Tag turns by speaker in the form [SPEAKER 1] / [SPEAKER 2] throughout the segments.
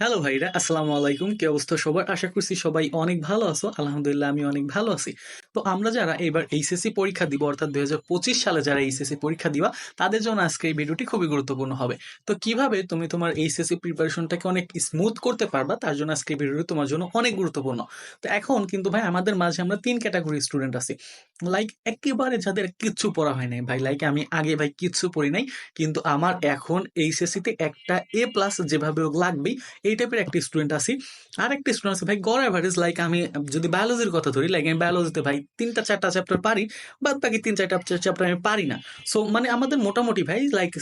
[SPEAKER 1] Hello ভাইরা, আসসালামু আলাইকুম। কি অবস্থা সবার? আশা করছি সবাই অনেক ভালো আছো। আলহামদুলিল্লাহ আমি অনেক ভালো আছি। তো আমরা যারা এবার এইচএসসি পরীক্ষা দিব, অর্থাৎ দু হাজার পঁচিশ সালে যারা এইচএসসি পরীক্ষা দিবা, তাদের জন্য আজকে এই ভিডিওটি খুবই গুরুত্বপূর্ণ হবে। তো কীভাবে তুমি তোমার এইচএসসি প্রিপারেশনটাকে অনেক স্মুথ করতে পারবা, তার জন্য আজকে এই ভিডিওটি তোমার জন্য অনেক গুরুত্বপূর্ণ। তো এখন কিন্তু ভাই, আমাদের মাঝে আমরা তিন ক্যাটাগরি স্টুডেন্ট আছি। লাইক একেবারে যাদের কিচ্ছু পড়া হয় নাই ভাই লাইক আমি আগে ভাই কিচ্ছু পড়ি নাই, কিন্তু আমার এখন এইচএসসিতে একটা এ প্লাস যেভাবে লাগবেই, এই টাইপের একটা স্টুডেন্ট আছি। আর একটা স্টুডেন্ট আছে ভাই, গড় অ্যাভারেজ লাইক আমি যদি বায়োলজির কথা ধরি লাইক আমি বায়োলজিতে ভাই তিনটা, চারটা চ্যাপ্টার পারি বাদ বাকি তিন, চারটা চ্যাপ্টার আমি পারি না। সো মানে আমাদের মোটামুটি ভাই like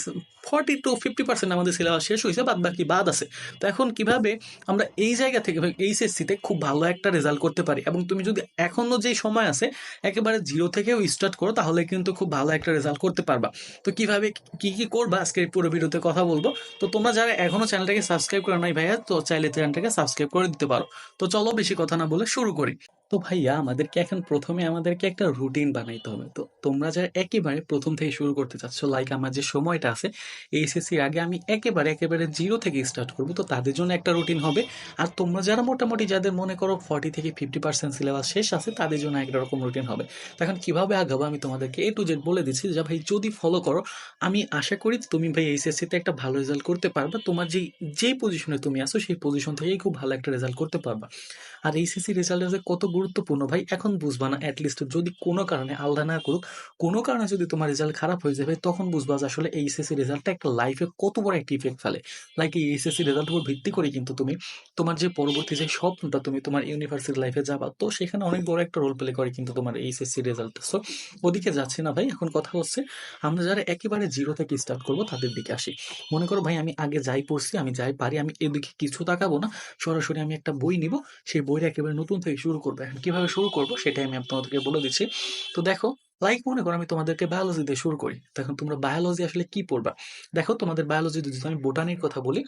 [SPEAKER 1] forty two fifty percent আমাদের সিলেবাস শেষ হয়েছে বাদ বাকি বাদ আছে। তো এখন কীভাবে আমরা এই জায়গা থেকে এইচএসসিতে খুব ভালো একটা রেজাল্ট করতে পারি? এবং তুমি যদি এখনও যে সময় আছে, একেবারে জিরো থেকেও স্টার্ট করো, তাহলে কিন্তু খুব ভালো একটা রেজাল্ট করতে পারবা। তো কীভাবে কি কি করবা? আজকে পুরো ভিডিওতে কথা বলব। তো তোমরা যারা এখনও চ্যানেলটাকে সাবস্ক্রাইব করে নাই ভাইয়া, তো চাইলে চ্যানেলটাকে সাবস্ক্রাইব করে দিতে পারো। তো চলো বেশি কথা না বলে শুরু করি। তো ভাইয়া, আমাদেরকে এখন প্রথমে আমাদেরকে একটা রুটিন বানাইতে হবে। তো তোমরা যারা একেবারে প্রথম থেকে শুরু করতে চাচ্ছ লাইক আমার যে সময়টা আছে এইচএসসির আগে আমি একেবারে একেবারে জিরো থেকে স্টার্ট করব। তো তাদের জন্য একটা রুটিন হবে। আর তোমরা যারা মোটামুটি যাদের মনে করো ফর্টি থেকে ফিফটি পার্সেন্ট সিলেবাস শেষ আছে, তাদের জন্য একটা রকম রুটিন হবে। তো এখন কীভাবে আগাবো আমি তোমাদেরকে এ টু জেড বলে দিচ্ছি যে, ভাই, যদি ফলো করো, আমি আশা করি তুমি ভাই এইচএসসিতে একটা ভালো রেজাল্ট করতে পারবা। তোমার যেই যেই পজিশনে তুমি আসো সেই পজিশন থেকেই খুব ভালো একটা রেজাল্ট করতে পারবা। আর এইচএসসি রেজাল্টের কত গুরুত্বপূর্ণ। ভাই, এখন বুঝবা না অ্যাটলিস্ট যদি কোনো কারণে আলাদা না করুক, কোনো কারণে যদি তোমার রেজাল্ট খারাপ হয়ে যাবে, তখন বুঝবা যে আসলে এইচএসসি রেজাল্টটা একটা লাইফে কত বড় একটা ইফেক্ট ফেলে। লাইক এই এইচএসসি রেজাল্টের উপর ভিত্তি করে কিন্তু তুমি তোমার যে পরবর্তী যে স্বপ্নটা তুমি তোমার ইউনিভার্সিটি লাইফে যাবা, তো সেখানে অনেক বড় একটা রোল প্লে করে কিন্তু তোমার এইচএসসি রেজাল্ট সো ওদিকে যাচ্ছি না ভাই, এখন কথা হচ্ছে আমরা যারা একেবারে জিরো থেকে স্টার্ট করব, তাদের দিকে আসি। মনে করো ভাই, আমি আগে যাই পড়ছি, আমি যাই পারি, আমি এদিকে কিছু তাকাবো না, সরাসরি আমি একটা বই নিব, সেই বইটা একেবারে নতুন থেকে শুরু করব। এখন কীভাবে শুরু করব সেটাই আমি তোমাদেরকে বলে দিচ্ছি। তো দেখো লাইক মনে করো আমি তোমাদেরকে বায়োলজি দিয়ে শুরু করি। তখন তোমরা বায়োলজি আসলে কি পড়বা? দেখো তোমাদের বায়োলজি যদি আমি বোটানির কথা বলি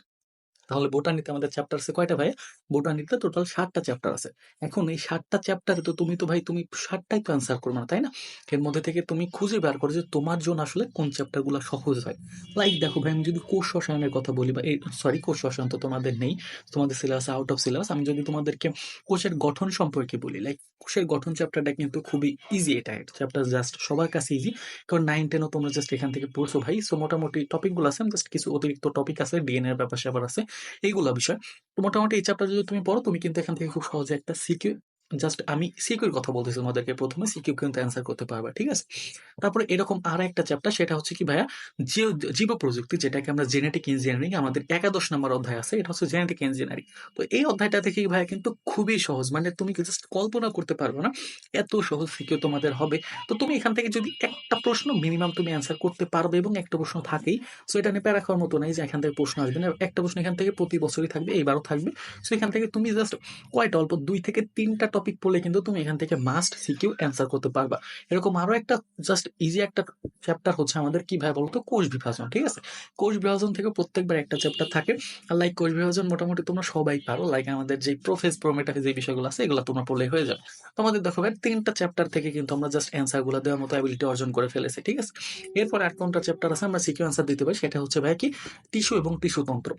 [SPEAKER 1] তাহলে বোটানিতে আমাদের চ্যাপ্টার আছে কয়টা ভাই? বোটানিতে টোটাল ষাটটা চ্যাপ্টার আছে। এখন এই ষাটটা চ্যাপ্টারে তো তুমি তো ভাই, তুমি ষাটটাই তো অ্যান্সার করবে না, তাই না? এর মধ্যে থেকে তুমি খুঁজে বের করো যে তোমার জন্য আসলে কোন চ্যাপ্টারগুলো সহজ হয়। লাইক দেখো ভাই, আমি যদি কোষ রসায়নের কথা বলি বা এই সরি কোষ রসায়ন তো তোমাদের নেই, তোমাদের সিলেবাস আউট অফ সিলেবাস আমি যদি তোমাদেরকে কোষের গঠন সম্পর্কে বলি লাইক কোষের গঠন চ্যাপ্টারটা কিন্তু খুবই ইজি এটা চ্যাপ্টার জাস্ট সবার কাছে ইজি কারণ নাইন টেনও তোমরা জাস্ট এখান থেকে পড়ছো ভাই সো মোটামুটি টপিকগুলো আছে জাস্ট কিছু অতিরিক্ত টপিক আছে ডিএনএর ব্যাপার স্যাপার আছে। এইগুলো বিষয়। তো মোটামুটি এই চ্যাপ্টার যদি তুমি পড়ো, তুমি কিন্তু এখান থেকে খুব সহজে একটা সিকিউ জাস্ট আমি সিকিউর কথা বলতেছি তোমাদেরকে। প্রথমে সিকিউ কিন্তু অ্যান্সার করতে পারবে, ঠিক আছে? তারপরে এরকম আর একটা চ্যাপ্টার সেটা হচ্ছে কি ভাইয়া? জীব প্রযুক্তি, যেটাকে আমরা জেনেটিক ইঞ্জিনিয়ারিং আমাদের একাদশ নম্বর অধ্যায় আছে, এটা হচ্ছে জেনেটিক ইঞ্জিনিয়ারিং তো এই অধ্যায়টা থেকে ভাইয়া কিন্তু খুবই সহজ মানে তুমি জাস্ট কল্পনা করতে পারবে না? এত সহজ সিকিউ তোমাদের হবে। তো তুমি এখান থেকে যদি একটা প্রশ্ন মিনিমাম তুমি অ্যান্সার করতে পারবে এবং একটা প্রশ্ন থাকেই সো এটা নিয়ে প্যারা খাওয়ার মতো নাই যে এখান থেকে প্রশ্ন আসবে না। একটা প্রশ্ন এখান থেকে প্রতি বছরই থাকবে, এইবারও থাকবে। সো এখান থেকে তুমি জাস্ট কয়টা অল্প দুই থেকে তিনটা টপিক পড়লে কিন্তু তুমি এখান থেকে মাস্ট সিকিউ অ্যান্সার করতে পারবা। এরকম আরও একটা জাস্ট ইজি একটা চ্যাপ্টার হচ্ছে আমাদের কি ভাই বলতো? কোষ বিভাজন, ঠিক আছে? কোষ বিভাজন থেকে প্রত্যেকবার একটা চ্যাপ্টার থাকে। আর লাইক কোষ বিভাজন মোটামুটি তোমরা সবাই পারো। লাইক আমাদের যে প্রোফেস প্রোমেটাফেজ যে বিষয়গুলো আছে, এগুলো তোমরা পড়লে হয়ে যাবে। তোমাদের দেখো ভাই, তিনটা চ্যাপ্টার থেকে কিন্তু আমরা জাস্ট অ্যান্সারগুলো দেওয়ার মতো অ্যাবিলিটি অর্জন করে ফেলেছি, ঠিক আছে? এরপর আর কোনটা চ্যাপ্টার আছে? আমরা সিকিউ অ্যান্সার দিতে পারি। সেটা হচ্ছে ভাই কি? টিস্যু এবং টিস্যু তন্ত্র।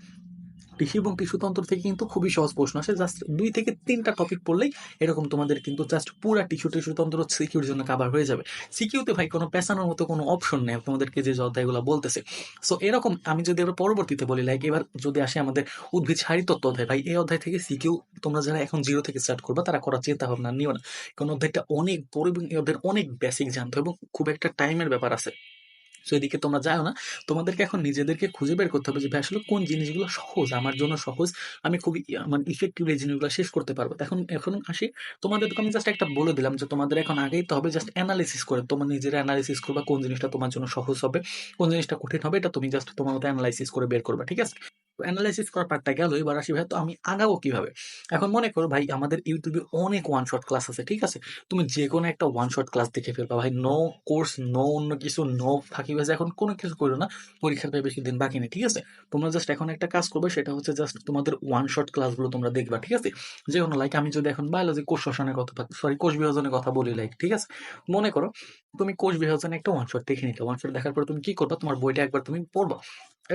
[SPEAKER 1] টিস্যু এবং টিস্যুতন্ত্র থেকে কিন্তু খুবই সহজ প্রশ্ন আসে। জাস্ট দুই থেকে তিনটা টপিক পড়লেই এরকম তোমাদের কিন্তু জাস্ট পুরা টিস্যু টিস্যুতন্ত্র সিকিউর জন্য কাভার হয়ে যাবে। সিকিউতে ভাই কোনো পেছানোর মতো কোনো অপশন নেই, তোমাদেরকে যে অধ্যায়গুলো বলতেছে। সো এরকম আমি যদি এবার পরবর্তীতে বলি লাইক এবার যদি আসে আমাদের উদ্ভিদ সারিতত্ত্ব অধ্যায়, ভাই এই অধ্যায় থেকে সিকিউ তোমরা যারা এখন জিরো থেকে স্টার্ট করবা, তারা করার চিন্তা ভাবনা নিও না। কারণ অধ্যায়টা অনেক বড় এবং এই অধ্যায়ের অনেক বেসিক জানতে এবং খুব একটা টাইমের ব্যাপার আছে। সো এদিকে তোমরা যাও না। তোমাদেরকে এখন নিজেদেরকে খুঁজে বের করতে হবে যে, ভাই, আসলে কোন জিনিসগুলো সহজ, আমার জন্য সহজ, আমি খুব মানে ইফেক্টিভলি জিনিসগুলো শেষ করতে পারব? এখন এখন আসি। তোমাদেরকে আমি জাস্ট একটা বলে দিলাম যে, তোমাদের এখন আগেই তো হবে জাস্ট অ্যানালিসিস করে, তোমার নিজের অ্যানালিসিস করবা কোন জিনিসটা তোমার জন্য সহজ হবে, কোন জিনিসটা কঠিন হবে, এটা তুমি জাস্ট তোমার মতো অ্যানালাইসিস করে বের করবা, ঠিক আছে? অ্যানালাইসিস করার পার্টটা গেল, এবার আসি ভাই তো আমি আগাবো কীভাবে? এখন মনে করো ভাই, আমাদের ইউটিউবে অনেক ওয়ান শট ক্লাস আছে, ঠিক আছে? তুমি যে কোনো একটা ওয়ান শট ক্লাস দেখে ফেলবা ভাই নো কোর্স নো অন্য কিছু নো থাকি ভাই এখন কোনো কিছু করো না, পরীক্ষার প্রায় বেশি দিন বাকি নেই, ঠিক আছে? তোমরা জাস্ট এখন একটা কাজ করবে, সেটা হচ্ছে জাস্ট তোমাদের ওয়ান শট ক্লাসগুলো তোমরা দেখবা, ঠিক আছে? যে কোনো লাইক আমি যদি এখন বায়োলজি কোষ শোষণের কথা সরি কোষ বিভাজনের কথা বলি লাইক ঠিক আছে? মনে করো তুমি কোষ বিভাজনে একটা ওয়ান শট দেখে নিতে। ওয়ান শট দেখার পর তুমি কি করবা? তোমার বইটা একবার তুমি পড়বা।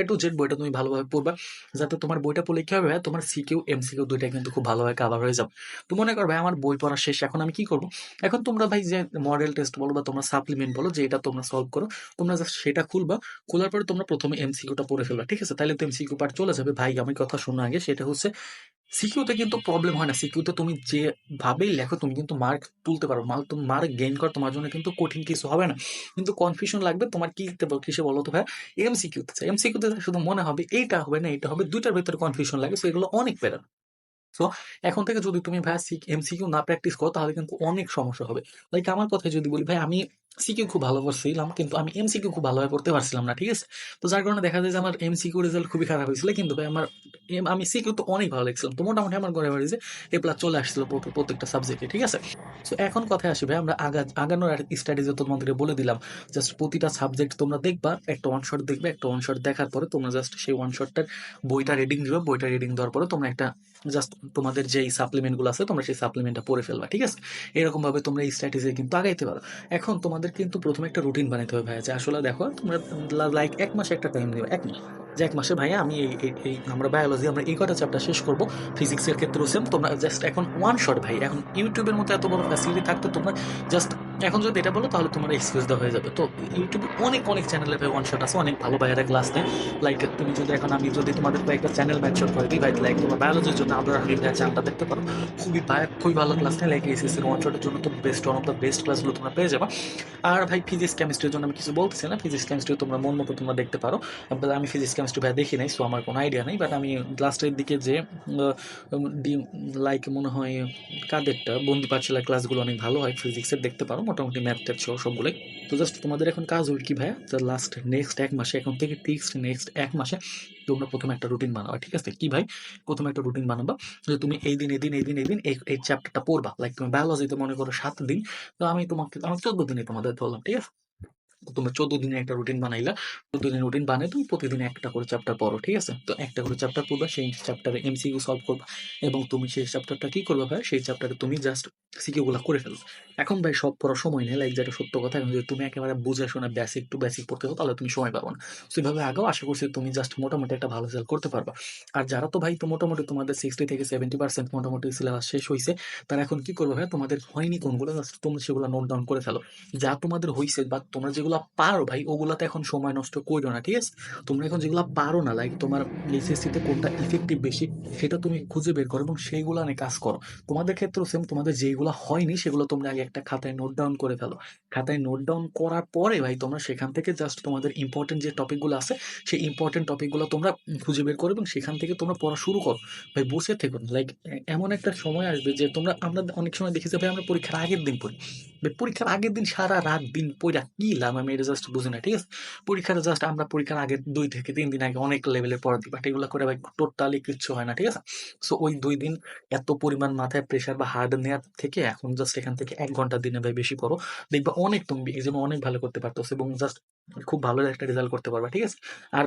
[SPEAKER 1] এ টু জেড বইটা তুমি ভালোভাবে পড়বা, যাতে তোমার বইটা পড়লে কি হবে তোমার সিকিউ এমসিকিউ দুইটা কিন্তু খুব ভালোভাবে কাভার হয়ে যাবে। তো মনে কর ভাই, আমার বই পড়া শেষ, এখন আমি কি করব? এখন তোমরা ভাই যে মডেল টেস্ট বলো বা তোমরা সাপ্লিমেন্ট বলো যে এটা তোমরা সলভ করো, তোমরা জাস্ট সেটা খুলবা, খোলার পরে তোমরা প্রথমে এমসিকিউটা পড়ে ফেলবা, ঠিক আছে? তাহলে তো এমসিকিউ পার্ট চলে যাবে। ভাই, আমি কথা শোনো আগে সেটা হচ্ছে সিকিউতে কিন্তু প্রবলেম হয় না। সিকিউতে তুমি যেভাবেই লেখো, তুমি কিন্তু মার্ক তুলতে পারো। মার্ক তুমি মার্ক গেইন কর তোমার জন্য কিন্তু কঠিন কিছু হবে না। কিন্তু কনফিউশন লাগবে, তোমার কী লিখতে বল, কিসে বলো তো ভাই? এম সিকিউতে এম সিকিউতে শুধু মনে হবে এইটা হবে না, এইটা হবে। দুইটার ভিতরে কনফিউশন লাগে সো এগুলো অনেক বেড়া সো এখন থেকে যদি তুমি ভাই এমসিকিউ না প্র্যাকটিস করো, তাহলে কিন্তু অনেক সমস্যা হবে। লাইক আমার কথায় যদি বলি ভাই, আমি সিকিউ খুব ভালো করছিলাম কিন্তু আমি এমসিকিউ খুব ভালোভাবে পড়তে পারছিলাম না, ঠিক আছে? তো যার কারণে দেখা যায় যে আমার এমসিকিউ রেজাল্ট খুবই খারাপ হয়েছিল, কিন্তু ভাই আমার আমি সিকিউ তো অনেক ভালো লিখছিলাম তো মোটামুটি আমার ঘরে বাড়ি যে এ প্লাস চলে আসছিল প্রত্যেকটা সাবজেক্টে ঠিক আছে? সো এখন কথায় আসি ভাই, আমরা আগা, আগানোর স্টাডিজে তোমাদেরকে বলে দিলাম জাস্ট প্রতিটা সাবজেক্ট তোমরা দেখবা, একটা ওয়ান শট দেখবে, একটা ওয়ান শট দেখার পরে তোমরা জাস্ট সেই ওয়ান শটটার বইটা রিডিং দিবে, বইটা রিডিং দেওয়ার পরে তোমরা একটা জাস্ট তোমাদের যেই সাপ্লিমেন্টগুলো আছে, তোমরা সেই সাপ্লিমেন্টটা পড়ে ফেলবা, ঠিক আছে? এরকমভাবে তোমরা এই স্ট্র্যাটেজি কিন্তু আগাইতে পারো। এখন তোমাদের কিন্তু প্রথমে একটা রুটিন বানাইতে হবে ভাইয়া, যে আসলে দেখো, তোমরা লাইক এক মাসে একটা টাইম দিও এক মাস। যে এক মাসে ভাইয়া আমি এই- এই আমরা বায়োলজি আমরা এই কটা চ্যাপ্টার শেষ করব ফিজিক্সের ক্ষেত্রেও সেম তোমরা জাস্ট এখন ওয়ান শট ভাই, এখন ইউটিউবের মতো এত বড় ফ্যাসিলিটি থাকতে তোমরা জাস্ট এখন যদি এটা বলো, তাহলে তোমার এক্সকিউজ দেওয়া হয়ে যাবে। তো ইউটিউবে অনেক অনেক চ্যানেলে ভাই ওয়ান শট আছে, অনেক ভালো ভাইয়ারা ক্লাস নেয় লাইক তুমি যদি এখন আমি যদি তোমাদের একটা চ্যানেল ম্যানশন করে দিই ভাই লাইক তোমার বায়োলজির জন্য আবার হাবিব ভাই চ্যানেলটা দেখতে পারো। খুবই ভাই- খুবই ভালো ক্লাস নেয় লাইক এসএসসি ওয়ান শটের জন্য তো best one of the best ক্লাসগুলো তোমরা পেয়ে যাবে। আর ভাই ফিজিক্স কেমিস্ট্রির জন্য আমি কিছু বলতেছি না। ফিজিক্স কেমিস্ট্রি তোমরা মন মতো তোমরা দেখতে পারো। আমি ফিজিক্স কেমিস্ট্রি ভাই দেখি নাই সো আমার কোনো আইডিয়া নেই। বাট আমি লাস্টের দিকে যে লাইক মনে হয় কাদেরটা, বন্দি পাঠশালার ক্লাসগুলো অনেক ভালো হয় ফিজিক্সের দেখতে পারো। মোটামুটি ম্যাথ ট্যাথ সহ সবগুলোই। তো জাস্ট তোমাদের এখন কাজ হল কি ভাইয়া? লাস্ট নেক্সট এক মাসে, এখন থেকে টিক্সট নেক্সট এক মাসে তোমরা প্রথমে একটা রুটিন বানাবা, ঠিক আছে? কি ভাই? প্রথমে একটা রুটিন বানাবা, যে তুমি এই দিন এই দিন এই দিন এই দিন এই চ্যাপ্টারটা পড়বা। লাইক তুমি বায়োলজিতে মনে করো সাত দিন, তো আমি তোমাকে, আমি চোদ্দ দিনে তোমাদের ধরলাম ঠিক আছে? তো তোমরা চোদ্দ দিনে একটা রুটিন বানাইলা। চোদ্দ দিনের রুটিন বানিয়ে তুমি প্রতিদিন একটা করে চ্যাপ্টার পড়ো, ঠিক আছে? তো একটা করে চ্যাপ্টার পড়বা, সেই চ্যাপ্টারে এমসিকিউ সলভ করবা এবং তুমি সেই চ্যাপ্টারটা কি করবে ভাই? সেই চ্যাপ্টারে তুমি জাস্ট সিকিউগুলো করে ফেলো এখন ভাই সব পড়ার সময় নেই লাইক যেটা সত্য কথা, এখন যদি তুমি একেবারে বুঝে শুনে বেসিক টু বেসিক পড়তে হো তাহলে তুমি সময় পাবো না। সেভাবে আগেও, আশা করছি তুমি জাস্ট মোটামুটি একটা ভালো রেজাল্ট করতে পারবা। আর যারা তো ভাই তো মোটামুটি তোমাদের সিক্সটি থেকে সেভেন্টি পার্সেন্ট মোটামুটি সিলেবাস শেষ হয়েছে তারা এখন কি করবে ভাই? তোমাদের হয়নি কোনগুলো জাস্ট তোমরা সেগুলো নোট ডাউন করে ফেলো। যা তোমাদের হয়েছে বা তোমরা যেগুলো পারো ভাই, ওগুলাতে এখন সময় নষ্ট করো না, ঠিক আছে? তোমরা এখন যেগুলো পারো না লাইক তোমার এইচএসসিতে কোনটা ইফেক্টিভ বেশি, সেটা তুমি খুঁজে বের করো এবং সেইগুলো নিয়ে কাজ করো। তোমাদের ক্ষেত্রেও সেম তোমাদের যেগুলো হয়নি, সেগুলো তোমরা আগে একটা খাতায় নোট ডাউন করে ফেলো। খাতায় নোট ডাউন করার পরে ভাই, তোমরা সেখান থেকে জাস্ট তোমাদের ইম্পর্টেন্ট যে টপিকগুলো আছে, সেই ইম্পর্টেন্ট টপিকগুলো তোমরা খুঁজে বের করো এবং সেখান থেকে তোমরা পড়া শুরু করো। ভাই, বসে থেকো লাইক এমন একটা সময় আসবে যে তোমরা, আমরা অনেক সময় দেখেছি ভাই, আমরা পরীক্ষার আগের দিন পড়ি। পরীক্ষার আগের দিন সারা রাত দিন পড়া কি লাভ? আমি এটা জাস্ট বুঝি না, ঠিক আছে? পরীক্ষাটা জাস্ট আমরা পরীক্ষার আগের দুই থেকে তিন দিন আগে অনেক লেভেলে পড়া দিই বাট এগুলো করে ভাই টোটালি কিচ্ছু হয় না, ঠিক আছে? সো ওই দুই দিন এত পরিমাণ মাথায় প্রেশার বা হার্ড নেওয়ার থেকে এখন জাস্ট এখান থেকে এক ঘণ্টা দিনে ভাই বেশি পড়ো। দেখবা অনেক তুমি এক্সামে অনেক ভালো করতে পারতো এবং জাস্ট খুব ভালো একটা রেজাল্ট করতে পারবা, ঠিক আছে? আর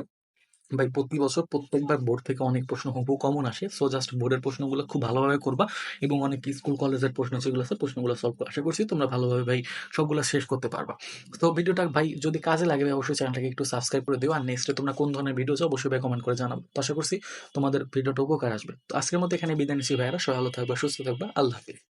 [SPEAKER 1] ভাই, প্রতি বছর প্রত্যেকবার বোর্ড থেকে অনেক প্রশ্ন হুবহু কমন আসে। সো জাস্ট বোর্ডের প্রশ্নগুলো খুব ভালোভাবে করবা এবং অনেক স্কুল, কলেজের প্রশ্ন যেগুলো আছে, প্রশ্নগুলো সলভ আশা করছি তোমরা ভালোভাবে ভাই সবগুলো শেষ করতে পারবা। তো ভিডিওটা ভাই যদি কাজে লাগে অবশ্যই চ্যানেলটাকে একটু সাবস্ক্রাইব করে দিও। আর নেক্সটে তোমরা কোন ধরনের ভিডিও চাও, অবশ্যই ভাই কমেন্ট করে জানাব তো আশা করছি তোমাদের ভিডিওটা উপকার আসবে। তো আজকের মতো এখানে বিদায় নিচ্ছি ভাইয়ারা। সবাই ভালো থাকবা, সুস্থ থাকবা। আল্লাহ হাফিজ।